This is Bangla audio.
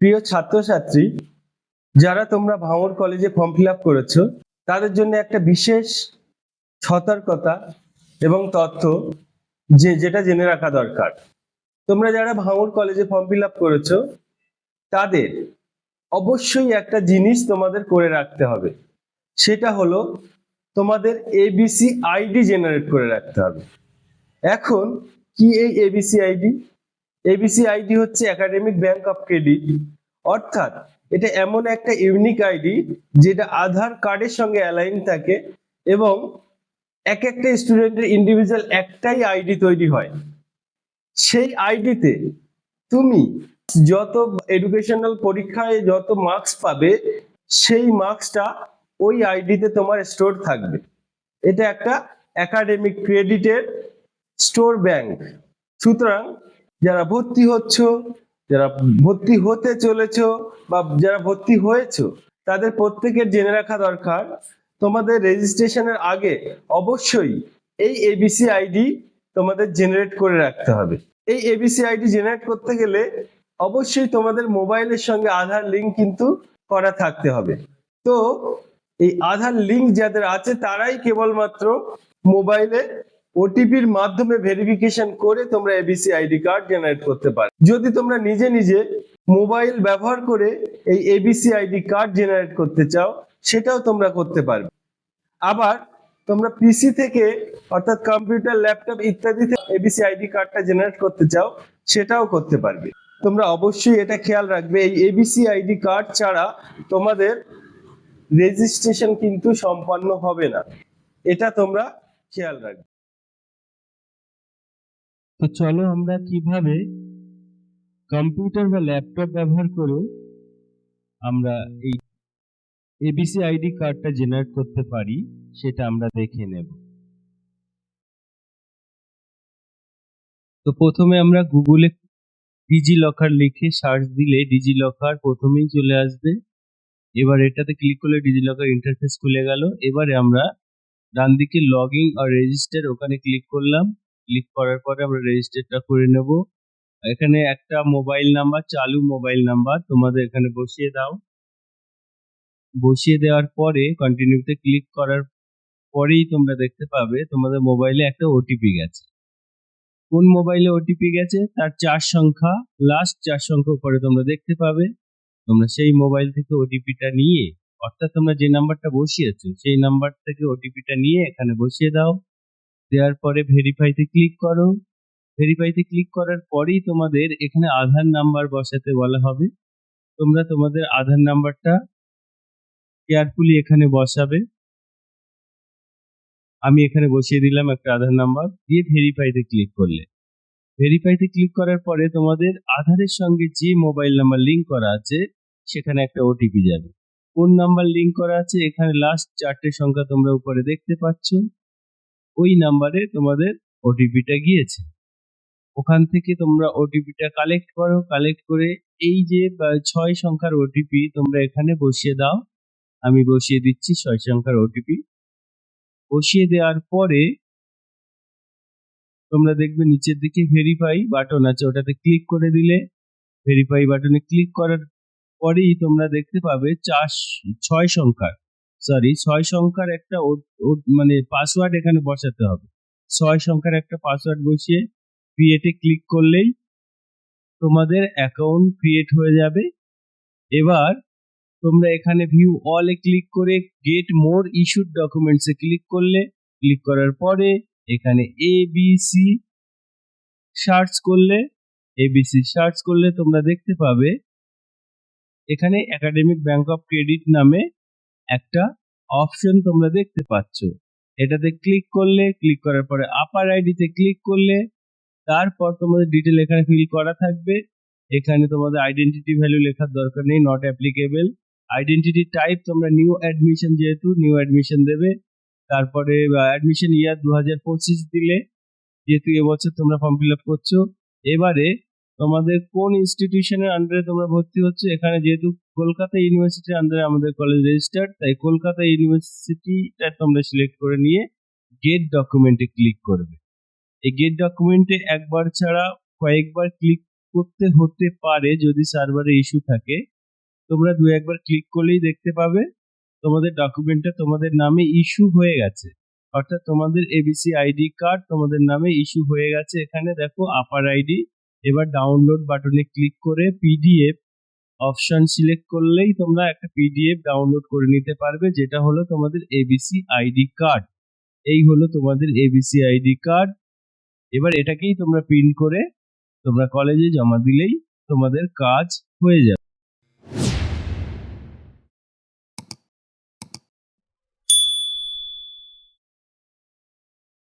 প্রিয় ছাত্রছাত্রী, যারা তোমরা ভাঙর কলেজে ফর্ম ফিল আপ করেছ, তাদের জন্য একটা বিশেষ সতর্কতা এবং তথ্য যে যেটা জেনে রাখা দরকার। তোমরা যারা ভাঙর কলেজে ফর্ম ফিল আপ করেছ, তাদের অবশ্যই একটা জিনিস তোমাদের করে রাখতে হবে। সেটা হলো, তোমাদের এবিসি আইডি জেনারেট করে রাখতে হবে। এখন, কি এই এবিসি আইডি এবিসি আইডি হচ্ছে একাডেমিক ব্যাংক অফ ক্রেডিট অর্থাৎ এটা এমন একটা ইউনিক আইডি যেটা আধার কার্ডের সঙ্গে অ্যালাইন থাকে এবং এক একটা স্টুডেন্টের ইন্ডিভিজুয়াল একটাই আইডি তৈরি হয়। সেই আইডিতে তুমি যত এডুকেশনাল পরীক্ষায় যত মার্কস পাবে, সেই মার্কসটা ওই আইডিতে তোমার স্টোর থাকবে। এটা একটা একাডেমিক ক্রেডিটের স্টোর ব্যাংক সুতরাং যারা ভর্তি হচ্ছ, যারা ভর্তি হতে চলেছ বা যারা ভর্তি হয়েছো, তাদের প্রত্যেকের জেনে রাখা দরকার। তোমাদের রেজিস্ট্রেশনের আগে অবশ্যই এই এবিসি আইডি তোমাদের জেনারেট করে রাখতে হবে। এই এবিসি আইডি জেনারেট করতে গেলে অবশ্যই তোমাদের মোবাইলের সঙ্গে আধার লিঙ্ক কিন্তু করা থাকতে হবে। তো এই আধার লিঙ্ক যাদের আছে, তারাই কেবলমাত্র মোবাইলে ওটিপির মাধ্যমে ভেরিফিকেশন করে তোমরা এবিসি আইডি কার্ড জেনারেট করতে পারো। যদি তোমরা নিজে নিজে মোবাইল ব্যবহার করে এই এবিসি আইডি কার্ড জেনারেট করতে চাও, সেটাও তোমরা করতে পারবে। আবার তোমরা পিসি থেকে অর্থাৎ কম্পিউটার ল্যাপটপ ইত্যাদি থেকে এবিসি আইডি কার্ডটা জেনারেট করতে চাও, সেটাও করতে পারবে। তোমরা অবশ্যই এটা খেয়াল রাখবে, এই এবিসি আইডি কার্ড ছাড়া তোমাদের রেজিস্ট্রেশন কিন্তু সম্পন্ন হবে না। এটা তোমরা খেয়াল রাখবে। তো চলো আমরা কীভাবে কম্পিউটার বা ল্যাপটপ ব্যবহার করে আমরা এই এবিসি আইডি কার্ডটা জেনারেট করতে পারি, সেটা আমরা দেখে নেব। তো প্রথমে আমরা গুগলে ডিজি লকার লিখে সার্চ দিলে ডিজি লকার প্রথমেই চলে আসবে। এবার এটাতে ক্লিক করলে ডিজি লকার ইন্টারফেস খুলে গেল। এবারে আমরা ডান দিকে লগ ইন আর রেজিস্টার ওখানে ক্লিক করলাম। ক্লিক করার পরে আমরা রেজিস্টারটা করে নেব। এখানে একটা মোবাইল নাম্বার চালু মোবাইল নাম্বার তোমাদের এখানে বসিয়ে দাও। বসিয়ে দেওয়ার পরে কন্টিনিউতে ক্লিক করার পরেই তোমরা দেখতে পাবে তোমাদের মোবাইলে একটা ওটিপি গেছে। কোন মোবাইলে ওটিপি গেছে? তার চার সংখ্যা লাস্ট চার সংখ্যা উপরে তোমরা দেখতে পাবে। তোমরা সেই মোবাইল থেকে ওটিপিটা নিয়ে, অর্থাৎ তোমরা যে নাম্বারটা বসিয়েছো, সেই নাম্বার থেকে ওটিপিটা নিয়ে এখানে বসিয়ে দাও। দেওয়ার পরে ভেরিফাইতে ক্লিক করো। ভেরিফাইতে ক্লিক করার পরেই তোমাদের এখানে আধার নাম্বার বসাতে বলা হবে। তোমরা তোমাদের আধার নাম্বারটা কেয়ারফুলি এখানে বসাবে। আমি এখানে বসিয়ে দিলাম একটা আধার নাম্বার দিয়ে ভেরিফাইতে ক্লিক করলে। ভেরিফাইতে ক্লিক করার পরে তোমাদের আধারের সঙ্গে যে মোবাইল নাম্বার লিঙ্ক করা আছে, সেখানে একটা ওটিপি যাবে। কোন নাম্বার লিঙ্ক করা আছে, এখানে লাস্ট চারটে সংখ্যা তোমরা উপরে দেখতে পাচ্ছ। ওই নাম্বারে তোমাদের ওটিপিটা গিয়েছে। ওখান থেকে তোমরা ওটিপিটা কালেক্ট করো কালেক্ট করে এই যে ছয় সংখ্যার ওটিপি তোমরা এখানে বসিয়ে দাও। আমি বসিয়ে দিচ্ছি ছয় সংখ্যার ওটিপি বসিয়ে দেওয়ার পরে তোমরা দেখবে নিচের দিকে ভেরিফাই বাটন আছে, ওটাতে ক্লিক করে দিলে ভেরিফাই বাটনে ক্লিক করার পরেই তোমরা দেখতে পাবে চার, ছয় সংখ্যার। সরি ছয় সংখ্যার একটা মানে পাসওয়ার্ড এখানে বসাতে হবে। ছয় সংখ্যার একটা পাসওয়ার্ড বসিয়ে ক্রিয়েটে ক্লিক করলেই তোমাদের অ্যাকাউন্ট ক্রিয়েট হয়ে যাবে। এবার তোমরা এখানে ভিউ অলে ক্লিক করে গেট মোর ইস্যুড ডকুমেন্টস এ ক্লিক করলে ক্লিক করার পরে এখানে এ বি সি সার্চ করলে এবিসি সার্চ করলে তোমরা দেখতে পাবে এখানে একাডেমিক ব্যাংক অফ ক্রেডিট নামে একটা অপশন তোমরা দেখতে পাচ্ছ। এটাতে ক্লিক করলে ক্লিক করার পরে আপার আইডিতে ক্লিক করলে, তারপর তোমাদের ডিটেল এখানে ফিল করা থাকবে। এখানে তোমাদের আইডেন্টিটি ভ্যালু লেখার দরকার নেই নট অ্যাপ্লিকেবল আইডেন্টিটি টাইপ তোমরা নিউ অ্যাডমিশন যেহেতু নিউ অ্যাডমিশন দেবে। তারপরে অ্যাডমিশন ইয়ার দু হাজার পঁচিশ দিলে, যেহেতু এবছর তোমরা ফর্ম ফিল আপ করছ। এবারে তোমাদের কোন ইনস্টিটিউশনের আন্ডারে তোমরা ভর্তি হচ্ছে? এখানে যেহেতু কলকাতা ইউনিভার্সিটির আন্ডারে আমাদের কলেজ রেজিস্টার্ড তাই কলকাতা ইউনিভার্সিটিটা তোমরা সিলেক্ট করে নিয়ে গেট ডকুমেন্টে ক্লিক করবে। এই গেট ডকুমেন্টে একবার ছাড়া কয়েকবার ক্লিক করতে হতে পারে যদি সার্ভারে ইস্যু থাকে। তোমরা দু একবার ক্লিক করলেই দেখতে পাবে তোমাদের ডকুমেন্টটা তোমাদের নামে ইস্যু হয়ে গেছে। অর্থাৎ তোমাদের এবিসি আইডি কার্ড তোমাদের নামে ইস্যু হয়ে গেছে। এখানে দেখো আপার আইডি এবার ডাউনলোড বাটনে ক্লিক করে পিডিএফ অপশন সিলেক্ট করলেই তোমরা একটা পিডিএফ ডাউনলোড করে নিতে পারবে, যেটা হলো তোমাদের এবিসি আইডি কার্ড এই হলো তোমাদের এবিসি আইডি কার্ড এবার এটাকেই তোমরা প্রিন্ট করে তোমরা কলেজে জমা দিলেই তোমাদের কাজ হয়ে যাবে।